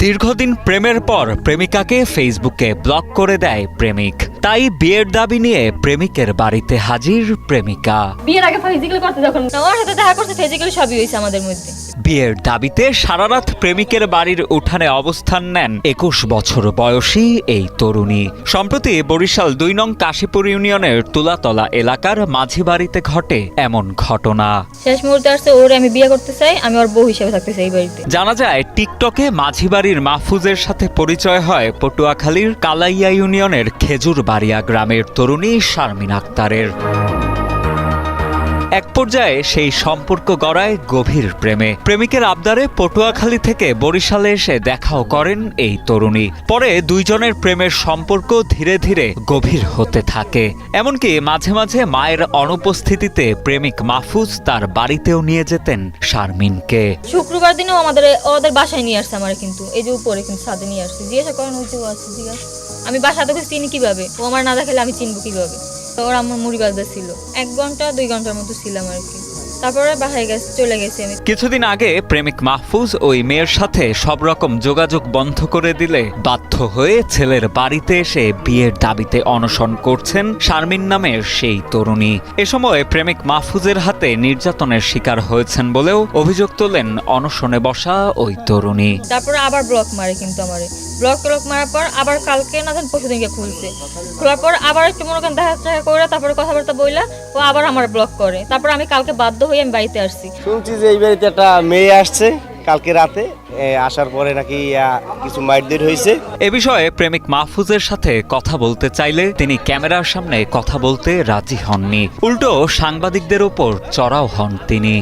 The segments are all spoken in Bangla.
দীর্ঘদিন প্রেমের পর প্রেমিকাকে ফেসবুকে ব্লক করে দেয় প্রেমিক। তাই বিয়ের দাবি নিয়ে প্রেমিকের বাড়িতে হাজির প্রেমিকা। বিয়ের আগে ফিজিক্যালি করতে যখন আমার সাথে দেখা করতে ফিজিক্যালি সবই হয়েছে আমাদের মধ্যে। বিয়ের দাবিতে সারারাত প্রেমিকের বাড়ির উঠানে অবস্থান নেন একুশ বছর বয়সী এই তরুণী। সম্প্রতি বরিশাল দুই নং কাশীপুর ইউনিয়নের তুলাতলা এলাকার মাঝি বাড়িতে ঘটে এমন ঘটনা। শেষ মুহূর্তে আসছে ওরে আমি বিয়ে করতে চাই আমি ওর বউ হিসেবে থাকতে চাই বাড়িতে। জানা যায় টিকটকে মাঝিবাড়ির মাহফুজের সাথে পরিচয় হয় পটুয়াখালীর কালাইয়া ইউনিয়নের খেজুর বাড়িয়া গ্রামের তরুণী শারমিন আক্তারের। এক পর্যায়ে সেই সম্পর্ক গড়ায় গভীর প্রেমে। প্রেমিকের আবদারে পটুয়াখালী থেকে বরিশালে এসে দেখাও করেন এই তরুণী। পরে দুইজনের প্রেমের সম্পর্ক ধীরে ধীরে গভীর হতে থাকে। এমনকি মাঝে মাঝে মায়ের অনুপস্থিতিতে প্রেমিক মাহফুজ তার বাড়িতেও নিয়ে যেতেন শারমিনকে। শুক্রবার দিনও আমাদের, ওদের বাসায় নিয়ে আসছে আমার কিন্তু। এই যে উপরে কিন্তু সাথে নিয়ে আসছে। জিজ্ঞাসা করেন যে ও আছে জিজ্ঞাসা আমি বাসা থেকে চিনি কীভাবে? ও আমার না দেখালে আমি চিনবো কীভাবে? তো ওর আমার মুড়ি বাজার ছিল। এক ঘণ্টা দুই ঘণ্টার মতো ছিলাম আর কি। তারপরে বাসায় গেছে চলে গেছি আমি কিছুদিন আগে প্রেমিক মাহফুজ ওই মেয়ের সাথে সব রকম যোগাযোগ বন্ধ করে দিলে বাধ্য হয়ে ছেলের বাড়িতে এসে বিয়ের দাবিতে অনশন করছেন শারমিন নামের সেই তরুণী। এ সময় প্রেমিক মাহফুজের হাতে নির্যাতনের শিকার হয়েছেন বলেও অভিযোগ তোলেন অনশনে বসা ওই তরুণী। তারপরে আবার ব্লক মারে কিন্তু আমারে। ব্লক টলক মারার পর আবার কালকে না জানি পরশু দিনকে খুলছে। খোলার পর আবার একটু মনে করেন দেখা টাকা করে তারপরে কথাবার্তা বইলা ও আবার আমার ব্লক করে। তারপর আমি কালকে বাধ্য হয়ে আমি বাড়িতে আসছি। শুনছি যে এই বাড়িতে একটা মেয়ে আসছে কালকে রাতে। এ, আসার পরে নাকি কিছু মাইরদের হয়েছে এ বিষয়ে প্রেমিক মাহফুজের সাথে কথা বলতে চাইলে তিনি ক্যামেরার সামনে কথা বলতে রাজি হননি। উল্টো সাংবাদিকদের ওপর চড়াও হন তিনি।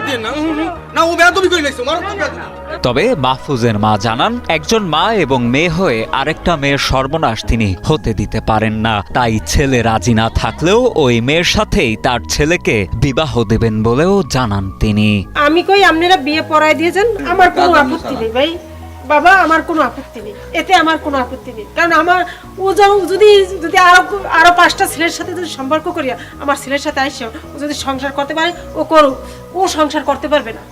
ক্যামেরা দিয়ে না উম, উম, না ও বেয়াদবি করে লাগছে মারো বেয়াদবি। তবে মাহফুজের মা জানান একজন মা এবং মেয়ে হয়ে আরেকটা মেয়ের সর্বনাশ তিনি হতে দিতে পারেন না। তাই ছেলে রাজি না থাকলেও ওই মেয়ের সাথেই তার ছেলেকে বিবাহ দেবেন বলেও জানান তিনি। আমি কই আপনারা বিয়ে পড়ায় দিয়েছেন আমার কোনো আপত্তি নেই ভাই। বাবা আমার কোনো আপত্তি নেই। এতে আমার কোনো আপত্তি নেই। কারণ আমার ও যদি যদি আরও আরও পাঁচটা ছেলের সাথে যদি সম্পর্ক করিয়া আমার ছেলের সাথে আসে ও যদি সংসার করতে পারে ও করুক। ও সংসার করতে পারবে না।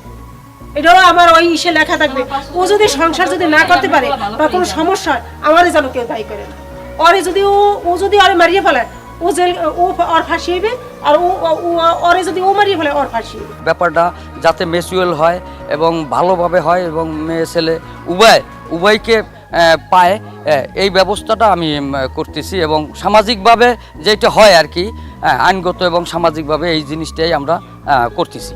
এটাও আমার ওই ইসে লেখা থাকবে। ও যদি সংসার যদি না করতে পারে বা কোনো সমস্যা হয় আমারই যেন কেউ দায়ী করে না। ওরে যদি ও ও যদি ওরে মারিয়ে ফেলায় ও জেল ও ওর ফাঁসি হইবে আর ও ওরে যদি ও মারিয়ে ফেলে ওর ফাঁসি ব্যাপারটা যাতে মেচুয়াল হয় এবং ভালোভাবে হয় এবং মেয়ে ছেলে উভয়, উভয়কে পায়। এই ব্যবস্থাটা আমি করতেছি এবং সামাজিকভাবে যেটা হয় আর কি আইনগত এবং সামাজিকভাবে এই জিনিসটাই আমরা করতেছি।